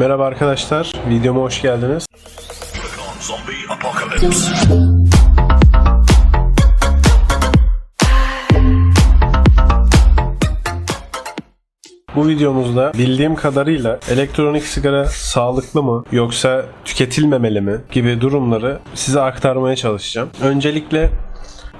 Merhaba arkadaşlar, videoma hoş geldiniz. Bu videomuzda bildiğim kadarıyla elektronik sigara sağlıklı mı yoksa tüketilmemeli mi gibi durumları size aktarmaya çalışacağım. Öncelikle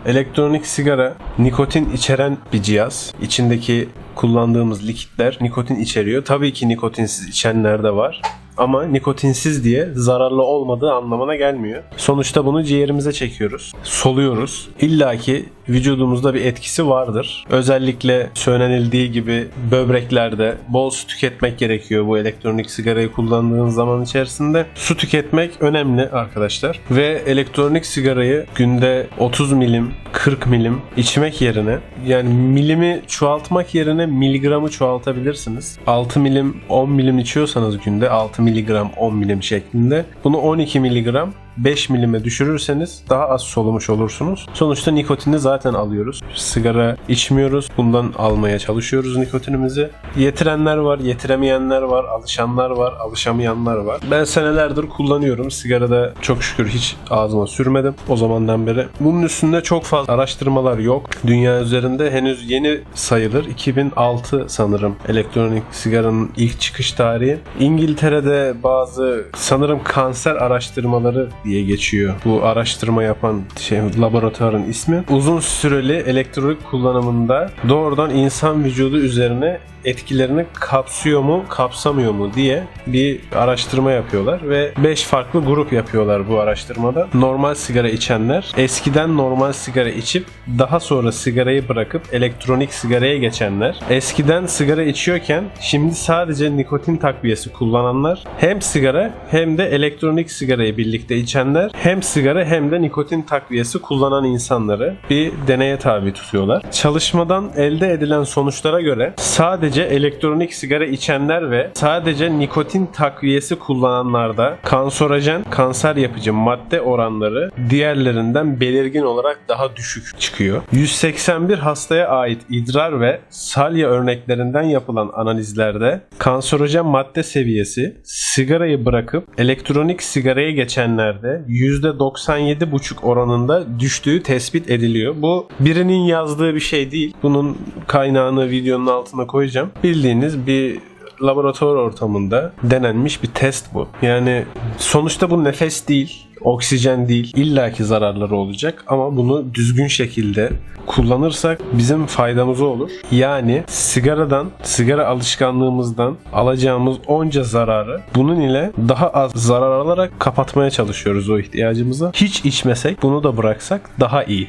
elektronik sigara nikotin içeren bir cihaz. İçindeki kullandığımız likitler nikotin içeriyor. Tabii ki nikotinsiz içenler de var. Ama nikotinsiz diye zararlı olmadığı anlamına gelmiyor. Sonuçta bunu ciğerimize çekiyoruz. Soluyoruz. İlla ki vücudumuzda bir etkisi vardır. Özellikle söylenildiği gibi böbreklerde bol su tüketmek gerekiyor bu elektronik sigarayı kullandığın zaman içerisinde. Su tüketmek önemli arkadaşlar. Ve elektronik sigarayı günde 30 milim, 40 milim içmek yerine yani milimi çoğaltmak yerine miligramı çoğaltabilirsiniz. 6 milim, 10 milim içiyorsanız günde 6 miligram, 10 milim şeklinde bunu 12 miligram 5 milime düşürürseniz daha az solumuş olursunuz. Sonuçta nikotini zaten alıyoruz. Sigara içmiyoruz. Bundan almaya çalışıyoruz nikotinimizi. Yetirenler var, yetiremeyenler var, alışanlar var, alışamayanlar var. Ben senelerdir kullanıyorum. Sigarada çok şükür hiç ağzıma sürmedim o zamandan beri. Bunun üstünde çok fazla araştırmalar yok. Dünya üzerinde henüz yeni sayılır. 2006 sanırım elektronik sigaranın ilk çıkış tarihi. İngiltere'de bazı sanırım kanser araştırmaları diye geçiyor. Bu araştırma yapan şey laboratuvarın ismi. Uzun süreli elektronik kullanımında doğrudan insan vücudu üzerine etkilerini kapsıyor mu, kapsamıyor mu diye bir araştırma yapıyorlar ve 5 farklı grup yapıyorlar bu araştırmada. Normal sigara içenler, eskiden normal sigara içip daha sonra sigarayı bırakıp elektronik sigaraya geçenler, eskiden sigara içiyorken şimdi sadece nikotin takviyesi kullananlar, hem sigara hem de elektronik sigarayı birlikte içenler, hem sigara hem de nikotin takviyesi kullanan insanları bir deneye tabi tutuyorlar. Çalışmadan elde edilen sonuçlara göre sadece elektronik sigara içenler ve sadece nikotin takviyesi kullananlarda kanserojen, kanser yapıcı madde oranları diğerlerinden belirgin olarak daha düşük çıkıyor. 181 hastaya ait idrar ve salya örneklerinden yapılan analizlerde kanserojen madde seviyesi sigarayı bırakıp elektronik sigaraya geçenlerde %97,5 oranında düştüğü tespit ediliyor. Bu birinin yazdığı bir şey değil. Bunun kaynağını videonun altına koyacağım. Bildiğiniz bir laboratuvar ortamında denenmiş bir test bu. Yani sonuçta bu nefes değil, oksijen değil. illaki zararları olacak ama bunu düzgün şekilde kullanırsak bizim faydamıza olur. Yani sigaradan, sigara alışkanlığımızdan alacağımız onca zararı bunun ile daha az zarar alarak kapatmaya çalışıyoruz o ihtiyacımızı. Hiç içmesek, bunu da bıraksak daha iyi.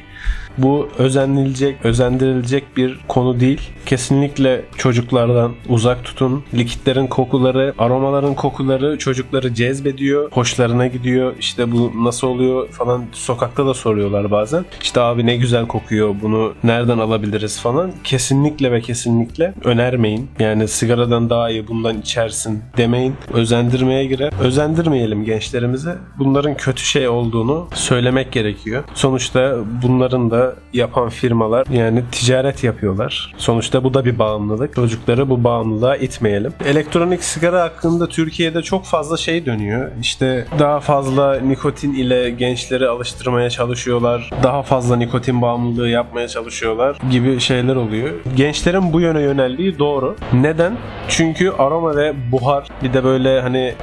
Bu özenilecek, özendirilecek bir konu değil. Kesinlikle çocuklardan uzak tutun. Likitlerin kokuları, aromaların kokuları çocukları cezbediyor. Hoşlarına gidiyor. İşte bu nasıl oluyor falan sokakta da soruyorlar bazen. İşte abi ne güzel kokuyor bunu nereden alabiliriz falan. Kesinlikle ve kesinlikle önermeyin. Yani sigaradan daha iyi bundan içersin demeyin. Özendirmeye girer. Özendirmeyelim gençlerimize. Bunların kötü şey olduğunu söylemek gerekiyor. Sonuçta bunların da yapan firmalar yani ticaret yapıyorlar. Sonuçta bu da bir bağımlılık. Çocukları bu bağımlılığa itmeyelim. Elektronik sigara hakkında Türkiye'de çok fazla şey dönüyor. İşte daha fazla nikotin ile gençleri alıştırmaya çalışıyorlar. Daha fazla nikotin bağımlılığı yapmaya çalışıyorlar gibi şeyler oluyor. Gençlerin bu yöne yöneldiği doğru. Neden? Çünkü aroma ve buhar bir de böyle hani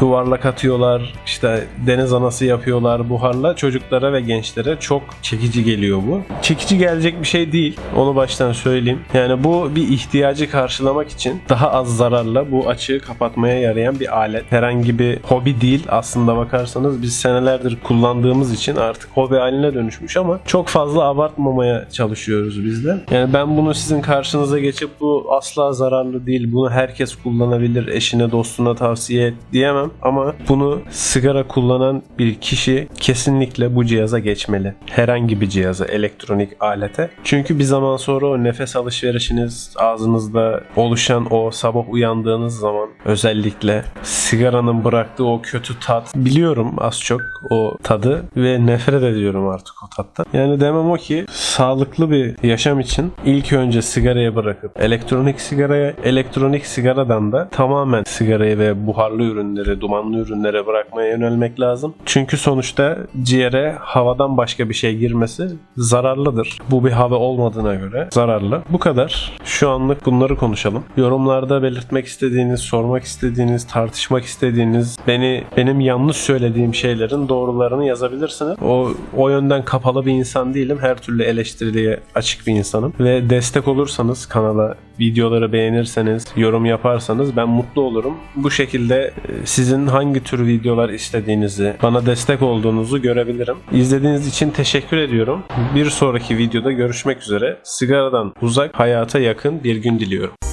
yuvarlak atıyorlar işte deniz anası yapıyorlar buharla çocuklara ve gençlere çok çekici geliyor bu. Çekici gelecek bir şey değil. Onu baştan söyleyeyim. Yani bu bir ihtiyacı karşılamak için daha az zararla bu açığı kapatmaya yarayan bir alet. Herhangi bir hobi değil aslında bakarsanız biz senelerdir kullandığımız için artık hobi haline dönüşmüş ama çok fazla abartmamaya çalışıyoruz biz de. Yani ben bunu sizin karşınıza geçip bu asla zararlı değil. Bunu herkes kullanabilir. Eşine dostuna tavsiye et diyemem ama bunu sigara kullanan bir kişi kesinlikle bu cihaza geçmeli. Herhangi bir cihaza, elektronik alete. Çünkü bir zaman sonra o nefes alışverişiniz ağzınızda oluşan o sabah uyandığınız zaman özellikle sigaranın bıraktığı o kötü tat biliyorum az çok o tadı ve nefret ediyorum artık o tattan. Yani demem o ki sağlıklı bir yaşam için ilk önce sigarayı bırakıp elektronik sigaraya, elektronik sigaradan da tamamen sigarayı ve buharlı ürünleri, dumanlı ürünlere bırakmaya yönelmek lazım. Çünkü sonuçta ciğere havadan başka bir şey girmesi zararlıdır. Bu bir hava olmadığına göre zararlı. Bu kadar. Şu anlık bunları konuşalım. Yorumlarda belirtmek istediğiniz, sormak istediğiniz, tartışmak istediğiniz, beni benim yanlış söylediğim şeylerin doğrularını yazabilirsiniz. O o yönden kapalı bir insan değilim. Her türlü eleştiriye açık bir insanım ve destek olursanız kanala, videoları beğenirseniz, yorum yaparsanız ben mutlu olurum. Bu şekilde e, sizin hangi tür videolar istediğinizi, bana destek olduğunuzu görebilirim. İzlediğiniz için teşekkür ediyorum. Bir sonraki videoda görüşmek üzere. Sigaradan uzak, hayata yakın bir gün diliyorum.